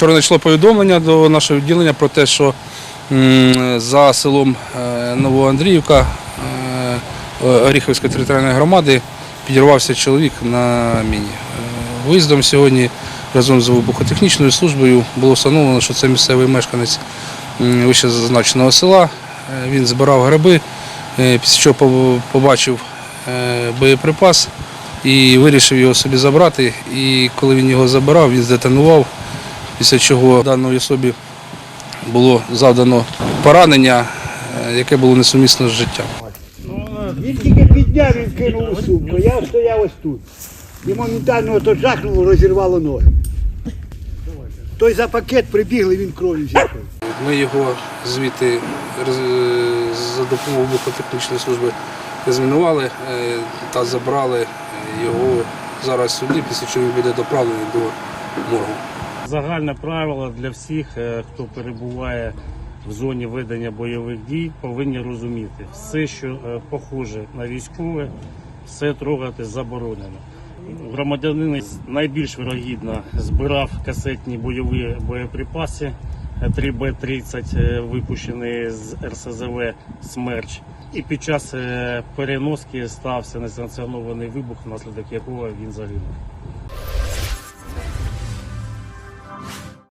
Вчора надійшло повідомлення до нашого відділення про те, що за селом е, Новоандріївка е, Оріховської територіальної громади підірвався чоловік на міні. Е, Виїздом сьогодні разом з вибухотехнічною службою було встановлено, що це місцевий мешканець м, вище зазначеного села. Він збирав гриби, після чого побачив боєприпас і вирішив його собі забрати. І коли він його забирав, він здетонував, після чого даної особі було завдано поранення, е, яке було несумісно з життям. Він тільки підняв, він кинув у сумку. Я стояв ось тут. І моментально ото жахнуло, розірвало ноги. Той за пакет прибігли, він кров'ю зійшов. Ми його звідти за допомогою вибухотехнічної служби змінували е, та забрали його зараз сюди, після чого він буде доправлений до моргу. Загальне правило для всіх, е, хто перебуває в зоні ведення бойових дій, повинні розуміти, все, що е, похоже на військове, все трогати заборонено. Громадянин найбільш вирогідно збирав касетні бойові боєприпаси 3Б-30, е, випущені з РСЗВ «Смерч». І під час переноски стався несанкціонований вибух, внаслідок якого він загинув.